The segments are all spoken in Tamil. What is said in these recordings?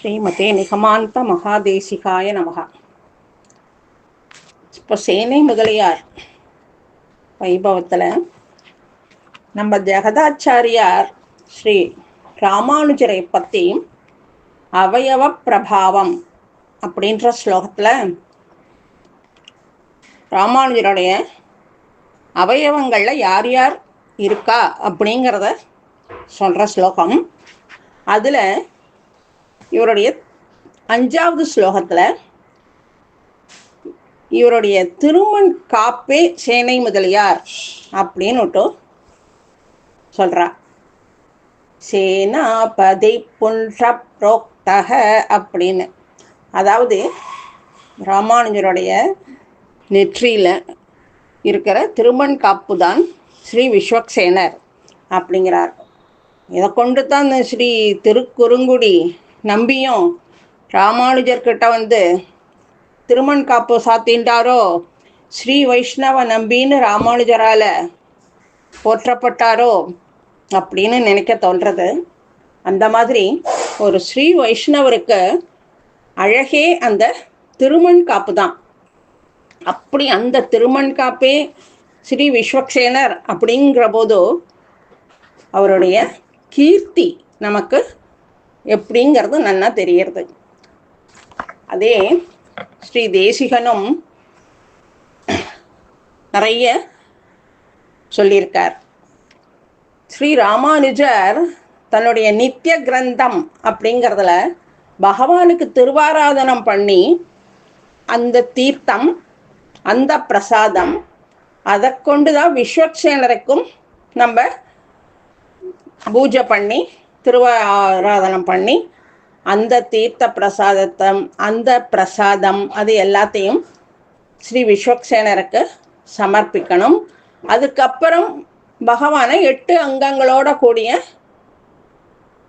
ஸ்ரீமதே நிகமாந்த மகாதேசிகாய நமகா. இப்போ சேனை முதலியார் வைபவத்தில் நம்ம ஜெகதாச்சாரியார் ஸ்ரீ ராமானுஜரை பற்றி அவயவ பிரபாவம் அப்படின்ற ஸ்லோகத்தில் ராமானுஜருடைய அவயவங்களில் யார் யார் இருக்கா அப்படிங்கிறத சொல்கிற ஸ்லோகம். அதில் இவருடைய அஞ்சாவது ஸ்லோகத்தில் இவருடைய திருமண் காப்பே சேனை முதலியார் அப்படின்னு சொல்றா. சேனாபதி புன்ற புரோக்தக அப்படின்னு. அதாவது ராமானுஜருடைய நெற்றியில் இருக்கிற திருமண் காப்பு தான் ஸ்ரீ விஸ்வக்சேனர் அப்படிங்கிறார். இதை கொண்டு தான் இந்த ஸ்ரீ திருக்குறுங்குடி நம்பியும் ராமானுஜர்கிட்ட வந்து திருமண் காப்பு சாத்தின்றாரோ? ஸ்ரீ வைஷ்ணவ நம்பின்னு ராமானுஜரால் போற்றப்பட்டாரோ? அப்படின்னு நினைக்க தோன்றது. அந்த மாதிரி ஒரு ஸ்ரீ வைஷ்ணவருக்கு அழகே அந்த திருமண் காப்பு தான். அப்படி அந்த திருமண் காப்பே ஸ்ரீ விஸ்வக்சேனர் அப்படிங்கிற போது அவருடைய கீர்த்தி நமக்கு எப்படிங்கிறது நல்லா தெரியறது. அதே ஸ்ரீ தேசிகனும் நிறைய சொல்லியிருக்கார். ஸ்ரீ ராமானுஜர் தன்னுடைய நித்திய கிரந்தம் அப்படிங்கிறதுல பகவானுக்கு திருவாராதனம் பண்ணி அந்த தீர்த்தம் அந்த பிரசாதம் அதை கொண்டு தான் விஸ்வக்சேனருக்கும் நம்ம பூஜை பண்ணி திருவாராதனம் பண்ணி அந்த தீர்த்த பிரசாதத்தை அந்த பிரசாதம் அது எல்லாத்தையும் ஸ்ரீ விஸ்வக்சேனருக்கு சமர்ப்பிக்கணும். அதுக்கப்புறம் பகவானை எட்டு அங்கங்களோட கூடிய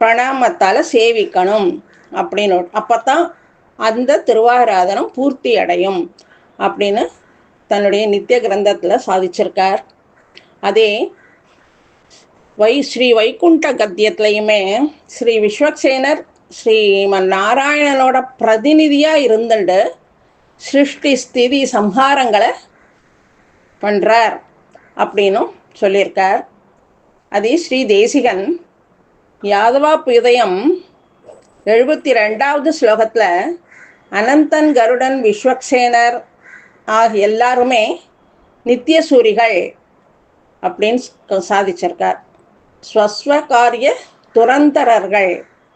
பிரணாமத்தால் சேவிக்கணும் அப்படின்னு. அப்போ தான் அந்த திருவாராதனம் பூர்த்தி அடையும் அப்படின்னு தன்னுடைய நித்திய கிரந்தத்தில் சாதிச்சிருக்கார். அதே வை ஸ்ரீ வைகுண்ட கத்தியத்துலையுமே ஸ்ரீ விஸ்வக்சேனர் ஸ்ரீமன் நாராயணனோட பிரதிநிதியாக இருந்துட்டு சிருஷ்டி ஸ்திதி சம்ஹாரங்களை பண்ணுறார் அப்படின்னும் சொல்லியிருக்கார். அதே ஸ்ரீ தேசிகன் யாதவா புதயம் எழுபத்தி ரெண்டாவது ஸ்லோகத்தில் அனந்தன் கருடன் விஸ்வக்சேனர் ஆகிய எல்லாருமே நித்தியசூரிகள் அப்படின்னு சாதிச்சிருக்கார். ஸ்வஸ்வ காரிய துரந்தரர்கள்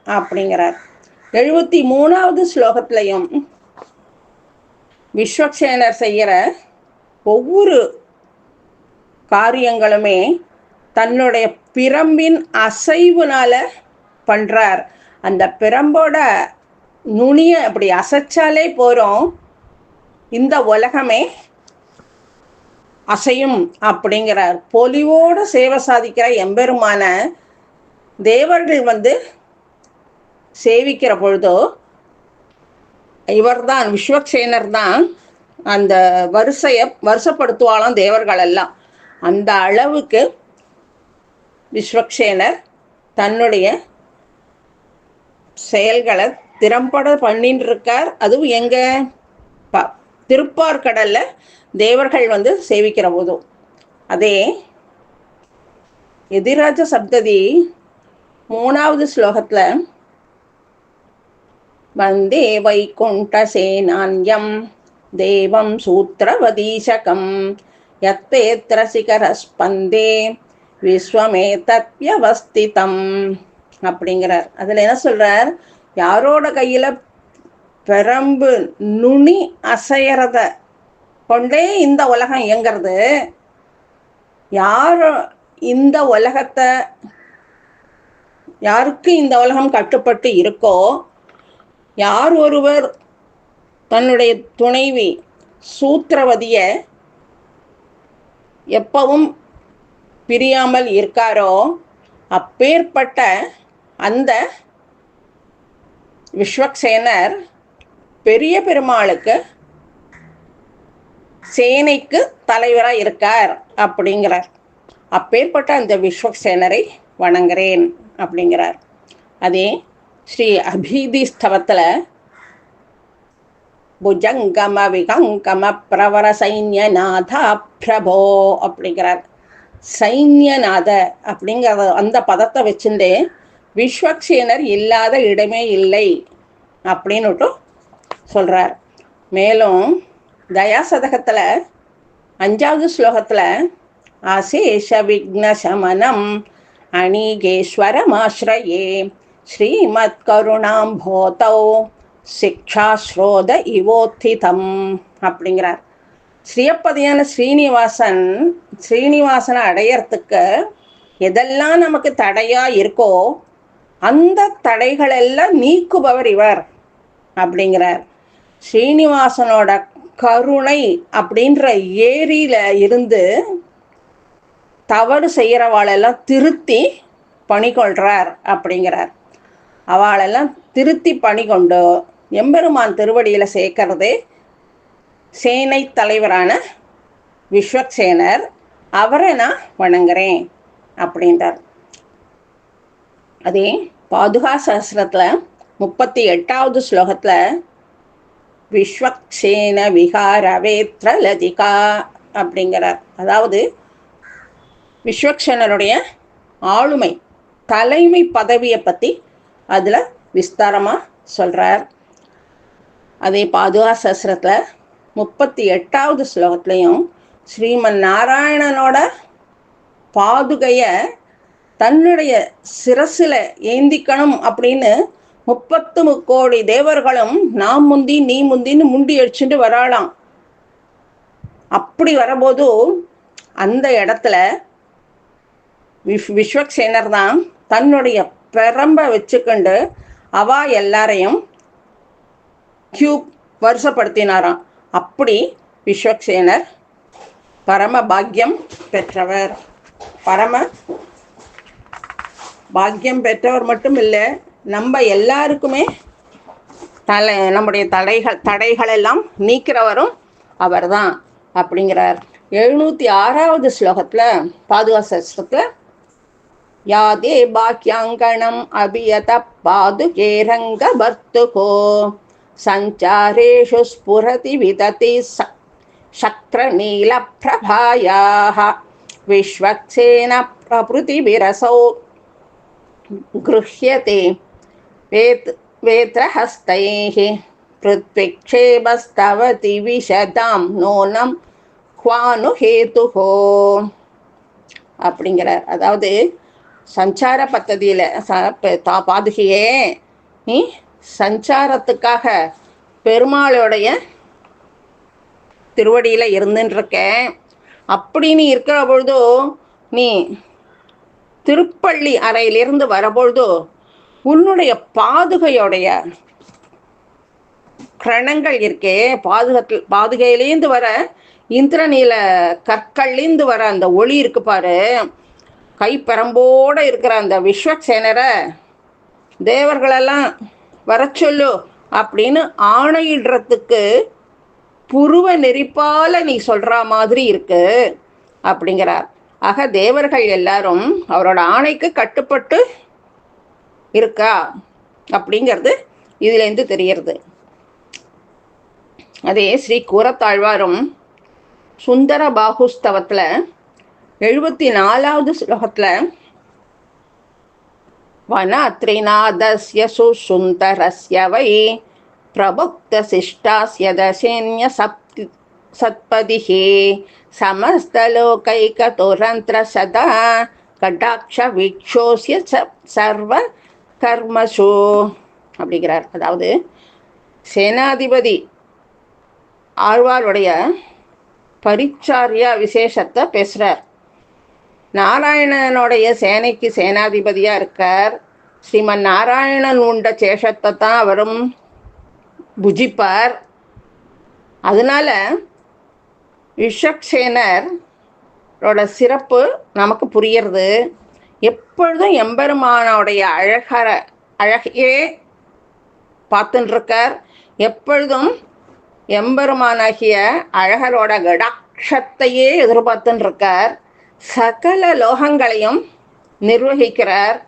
அப்படிங்கிறார். எழுபத்தி மூணாவது ஸ்லோகத்திலையும் விஸ்வக்சேனர் செய்கிற ஒவ்வொரு காரியங்களுமே தன்னுடைய பிரம்பின் அசைவுனால பண்ணுறார் அந்த பிரம்போட நுனியை அப்படி அசைச்சாலே போகிறோம் இந்த உலகமே அசையும் அப்படிங்கிறார். பொலிவோடு சேவை சாதிக்கிற எம்பெருமான தேவர்கள் வந்து சேவிக்கிற பொழுதோ இவர்தான் விஸ்வக்சேனர் தான் அந்த வரிசையை வருஷப்படுத்துவாளாம் தேவர்கள் எல்லாம். அந்த அளவுக்கு விஸ்வக்சேனர் தன்னுடைய செயல்களை திறம்பட பண்ணின்னு இருக்கார் அதுவும் எங்க? ப திருப்பார்கடல்ல தேவர்கள் வந்து சேவிக்கிற போதும். அதே எதிராஜ சப்ததி மூணாவது ஸ்லோகத்தில் வந்தே வைகுண்ட சேனான்யம் தேவம் சூத்திரவதீசகம் யத்தேத்திர சிகரஸ்பந்தே விஸ்வமே தத்யவஸ்திதம் அப்படிங்கிறார். அதில் என்ன சொல்கிறார் யாரோட கையில் பெரம்பு நுனி அசையறத கொண்டே இந்த உலகம் இயங்கிறது. யார் இந்த உலகத்தை யாருக்கு இந்த உலகம் கட்டுப்பட்டு இருக்கோ யார் ஒருவர் தன்னுடைய துணைவி சூத்திரவதிய எப்பவும் பிரியாமல் இருக்காரோ அப்பேற்பட்ட அந்த விஸ்வக்சேனர் பெரிய பெருமாளுக்கு சேனைக்கு தலைவராக இருக்கார் அப்படிங்கிறார். அப்பேற்பட்ட அந்த விஸ்வக்சேனரை வணங்குறேன் அப்படிங்கிறார். அதே ஸ்ரீ அபீதி ஸ்தவத்தில் புஜங்கம விகங்கம பிரவர சைன்யநாதா பிரபோ அப்படிங்கிறார். சைன்யநாத அப்படிங்கிற அந்த பதத்தை வச்சுட்டு விஸ்வக்சேனர் இல்லாத இடமே இல்லை அப்படின்னுட்டு சொல்கிறார் மேலும் தயாசதகத்தில் அஞ்சாவது ஸ்லோகத்தில் அசேஷ விக்னசமனம் அணிகேஸ்வரமாஸ்ரயே ஸ்ரீமத் கருணாம் போதௌ சிக்ஷாஸ்ரோத இவோத்திதம் அப்படிங்கிறார். ஸ்ரீயப்பதியான ஸ்ரீனிவாசன் ஸ்ரீனிவாசனை அடையறதுக்கு எதெல்லாம் நமக்கு தடையா இருக்கோ அந்த தடைகளெல்லாம் நீக்குபவர் இவர் அப்படிங்கிறார். ஸ்ரீனிவாசனோட கருணை அப்படின்ற ஏரியில இருந்து தவறு செய்கிறவாளெல்லாம் திருத்தி பணிகொள்றார் அப்படிங்கிறார். அவளெல்லாம் திருத்தி பணி கொண்டு எம்பெருமான் திருவடியில் சேர்க்கறதே சேனை தலைவரான விஸ்வக்சேனர் அவரை நான் வணங்குறேன் அப்படின்றார். அதே பாதுகா சஹசிரத்தில் முப்பத்தி எட்டாவது ஸ்லோகத்தில் விஸ்வக்ஷேன விகாரவேத்ரலதிகா அப்படிங்கிறார். அதாவது விஸ்வக்ஷேனருடைய ஆளுமை தலைமை பதவியை பற்றி அதில் விஸ்தாரமாக சொல்கிறார் அதே பாதுகா சஸ்திரத்தில் முப்பத்தி எட்டாவது ஸ்லோகத்துலேயும் ஸ்ரீமன் நாராயணனோட பாதுகையை தன்னுடைய சிரசில் ஏந்திக்கணும் அப்படின்னு முப்பத்து முக்கோடி தேவர்களும் நான் முந்தி நீ முந்தின்னு முண்டி அடிச்சுட்டு வராளாம். அப்படி வரபோது அந்த இடத்துல விஷ் விஸ்வக்சேனர் தான் தன்னுடைய பெரம்பை வச்சுக்கொண்டு அவா எல்லாரையும் கியூப் வருஷப்படுத்தினாராம் அப்படி விஸ்வக்சேனர் பரம பாக்கியம் பெற்றவர். பரம பாக்கியம் பெற்றவர் மட்டும் இல்லை நம்ம எல்லாருக்குமே தலை நம்முடைய தடைகள் தடைகள் எல்லாம் நீக்கிறவரும் அவர்தான் அப்படிங்கிறார் எழுநூற்றி ஆறாவது ஸ்லோகத்தில் பாதுகாசத்தில் யாதே பாக்கியாங்கணம் அபியத பாதுகேரங்க பர்த்துகோ சஞ்சாரேஷு ஸ்புரதி விததி ச शक्रनीलप्रभायाः विश्वक्सेन प्रभृतिविरसौ गृह्यते वेत् वेत्रहस्तैः पृथ्वीक्षेपस्तवति विशदां நூனம் குவானு ஹேத்துஹோ அப்படிங்கிறார் அதாவது சஞ்சார பத்ததியில் ச ப- தா பாதுகையே நீ சஞ்சாரத்துக்காக பெருமாளுடைய திருவடியில் இருந்துன்னு இருக்கேன் அப்படின்னு இருக்கிற பொழுது நீ திருப்பள்ளி அறையிலிருந்து வரபொழுது உன்னுடைய பாதுகையோடைய கிரணங்கள் இருக்கே. பாதுகத்தில் பாதுகையிலேருந்து வர இந்திரநீல கற்கள்லேருந்து வர அந்த ஒளி இருக்கு பாரு. கைப்பரம்போட இருக்கிற அந்த விஸ்வக்சேனரை தேவர்களெல்லாம் வர சொல்லு அப்படின்னு ஆணையிடுறதுக்கு புருவ நெறிப்பால நீ சொல்கிற மாதிரி இருக்கு அப்படிங்கிறார். ஆக தேவர்கள் எல்லாரும் அவரோட ஆணைக்கு கட்டுப்பட்டு இருக்கா அப்படிங்கிறது இதுலேருந்து தெரியறது அதே ஸ்ரீ கூரத்தாழ்வாரும் சுந்தர பாகுஸ்தவத்தில் எழுபத்தி நாலாவது ஸ்லோகத்தில் वनात्रिनादस्य सुसुन्दरस्य वै प्रभुक्तशिष्टास्य दशेन्य सप्ति सत्पदिः समस्तलोकैकतुरन्त्रसदा கடாட்ச ச சர்வ கர்மசோ அப்படிங்கிறார். அதாவது சேனாதிபதி ஆழ்வாருடைய பரிச்சாரியா விசேஷத்தை பேசுகிறார் நாராயணனுடைய சேனைக்கு சேனாதிபதியாக இருக்கார். ஸ்ரீமன் நாராயணன் உண்ட சேஷத்தை தான் அவரும் புஜிப்பார். அதனால விஷக்சேனரோட சிறப்பு நமக்கு புரியறது. எப்பொழுதும் எம்பெருமானோடைய அழகர அழகையே பார்த்துட்டுருக்கார் எப்பொழுதும் எம்பெருமானாகிய அழகரோட கடாட்சத்தையே எதிர்பார்த்துன்னு இருக்கார் சகல லோகங்களையும் நிர்வகிக்கிறார்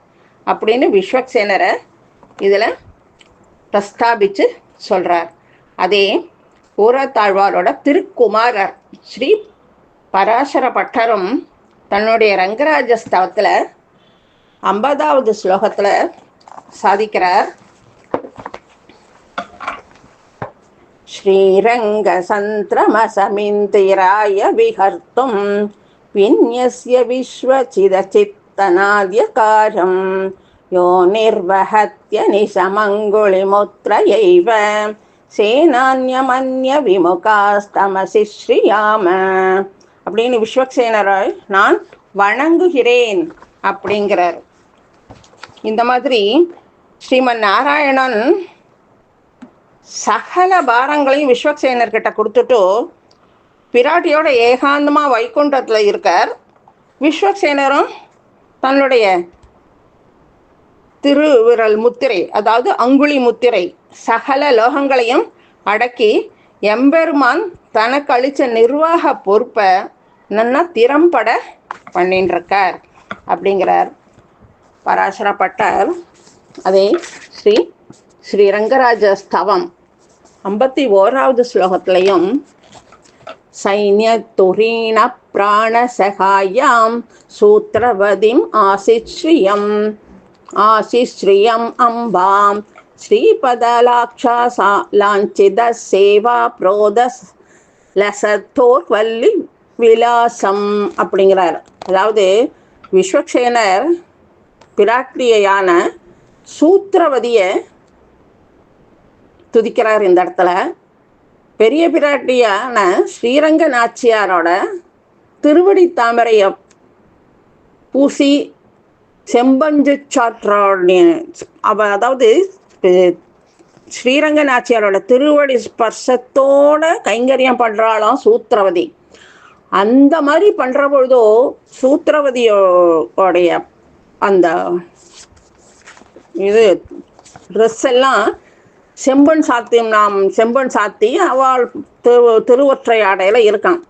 அப்படின்னு விஸ்வக்சேனரை இதில் பிரஸ்தாபித்து சொல்கிறார் அதே ஊரத்தாழ்வாரோட திருக்குமாரர் ஸ்ரீ பராசர பட்டரும் தன்னுடைய ரங்கராஜ ஸ்தவத்தில் ஐம்பதாவது ஸ்லோகத்தில் சாதிக்கிறார் श्रीरङ्गसन्त्रमसमिन्दिराय विहर्तुं विन्यस्य विश्वचिदचित्तनाद्यकारं यो निर्वहत्य निशमङ्गुलिमुत्रयैव சேனான்யமன்ய விமுகாஸ்தமசி ஸ்ரீயாம அப்படின்னு விஸ்வக்சேனரை நான் வணங்குகிறேன் அப்படிங்கிறார் இந்த மாதிரி ஸ்ரீமன் நாராயணன் சகல பாரங்களையும் விஸ்வக்சேனர்கிட்ட கொடுத்துட்டு பிராட்டியோட ஏகாந்தமாக வைகுண்டத்தில் இருக்கார். விஸ்வக்சேனரும் தன்னுடைய திருவிரல் முத்திரை அதாவது அங்குலி முத்திரை சகல லோகங்களையும் அடக்கி எம்பெருமான் தனக்கு அளித்த நிர்வாக பொறுப்பை நல்லா திறம்பட பண்ணின்னு இருக்கார் அப்படிங்கிறார். பராசரப்பட்டார். அதே ஸ்ரீ ஸ்ரீ ரங்கராஜ ஸ்தவம் ஐம்பத்தி ஓராவது ஸ்லோகத்திலையும் சைன்ய துரீண பிராணசகாயாம் சூத்திரவதிம் ஆசிஸ்ரீயம் ஆசிஸ்ரீயம் அம்பாம் ஸ்ரீபதலாட்சா சா லாஞ்சித சேவா புரோதஸ் லசத்தோர் வள்ளி விலாசம் அப்படிங்கிறார். அதாவது விஸ்வக்ஷேனர் பிராட்டியான சூத்திரவதியை துதிக்கிறார் இந்த இடத்துல. பெரிய பிராட்டியான ஸ்ரீரங்க நாச்சியாரோட திருவடி தாமரையை பூசி செம்பஞ்சு சாற்றோட அவ அதாவது ஸ்ரீரங்க நாச்சியாரோட திருவடி ஸ்பர்சத்தோட கைங்கரியம் பண்ணுறாளாம் சூத்திரவதி. அந்த மாதிரி பண்ணுற பொழுதோ சூத்திரவதியோடைய அந்த இது ட்ரெஸ் எல்லாம் செம்பன் சாத்தியம் நாம் செம்பன் சாத்தி அவள் திரு திருவொற்றை ஆடையில் இருக்கான்.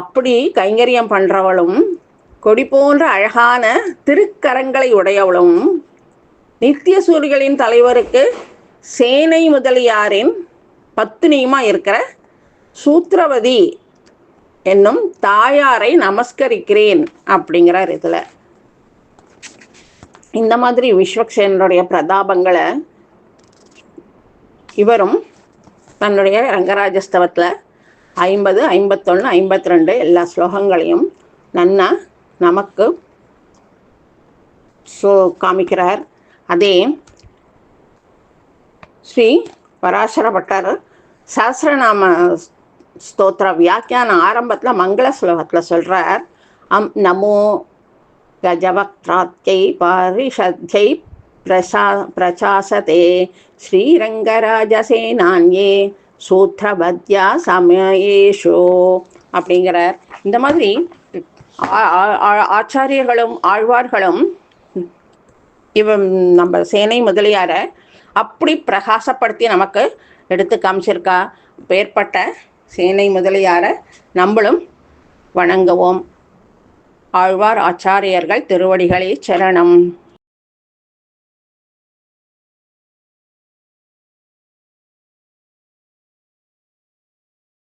அப்படி கைங்கரியம் பண்ணுறவளும் கொடி போன்ற அழகான திருக்கரங்களை உடையவளும் நித்திய சூரிகளின் தலைவருக்கு சேனை முதலியாரின் பத்தினியுமா இருக்கிற சூத்திரவதி என்னும் தாயாரை நமஸ்கரிக்கிறேன் அப்படிங்கிறார் இதில். இந்த மாதிரி விஸ்வக்சேனருடைய பிரதாபங்களை இவரும் தன்னுடைய ரங்கராஜஸ்தவத்தில் ஐம்பது ஐம்பத்தொன்று ஐம்பத்தி ரெண்டு எல்லா ஸ்லோகங்களையும் நன்னா நமக்கு சோ காமிக்கிறார். அதே ஸ்ரீ பராசர பட்டர் சஹசிரநாம ஸ்தோத்திர வியாக்கியான ஆரம்பத்தில் மங்கள ஸ்லோகத்தில் சொல்கிறார் அம் நமோ கஜவக்திராத்யை பாரிஷத்யை பிரசா பிரசாசதே ஸ்ரீரங்கராஜசேனான்யே சூத்ரபத்யா சமயேஷோ அப்படிங்கிறார். இந்த மாதிரி ஆச்சாரியர்களும் ஆழ்வார்களும் இவன் நம்ம சேனை முதலியாரை அப்படி பிரகாசப்படுத்தி நமக்கு எடுத்து காமிச்சிருக்கா. பேர்பட்ட சேனை முதலியாரை நம்மளும் வணங்குவோம். ஆழ்வார் ஆச்சாரியர்கள் திருவடிகளே சரணம்.